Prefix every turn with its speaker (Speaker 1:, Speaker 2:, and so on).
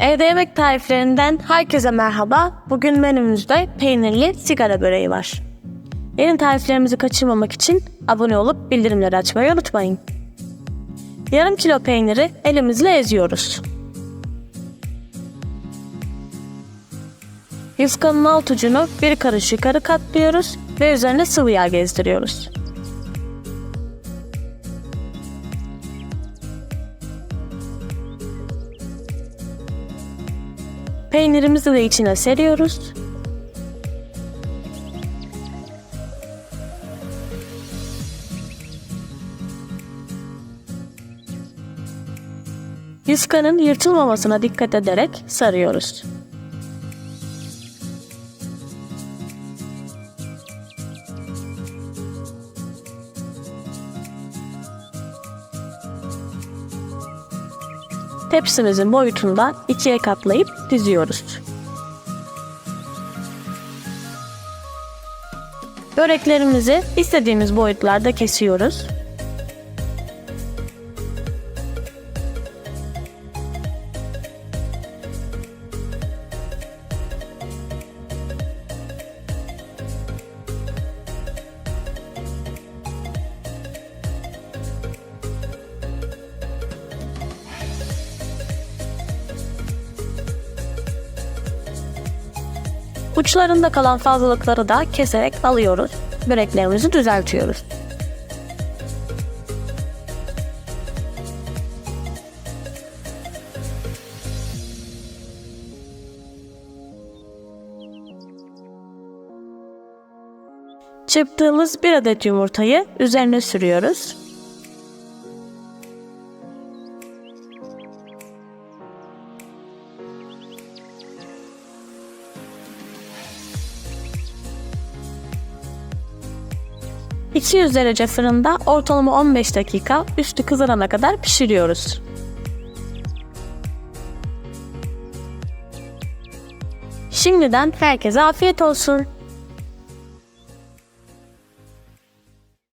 Speaker 1: Evde yemek tariflerinden herkese merhaba. Bugün menümüzde peynirli sigara böreği var. Yeni tariflerimizi kaçırmamak için abone olup bildirimleri açmayı unutmayın. Yarım kilo peyniri elimizle eziyoruz. Yufkanın alt ucunu bir karış yukarı katlıyoruz ve üzerine sıvı yağ gezdiriyoruz. Peynirimizi de içine seriyoruz. Yufkanın yırtılmamasına dikkat ederek sarıyoruz. Tepsimizin boyutunda ikiye katlayıp diziyoruz. Böreklerimizi istediğimiz boyutlarda kesiyoruz. Uçlarında kalan fazlalıkları da keserek alıyoruz. Böreklerimizi düzeltiyoruz. Çırptığımız bir adet yumurtayı üzerine sürüyoruz. ...200 derece fırında ortalama 15 dakika üstü kızarana kadar pişiriyoruz. Şimdiden herkese afiyet olsun.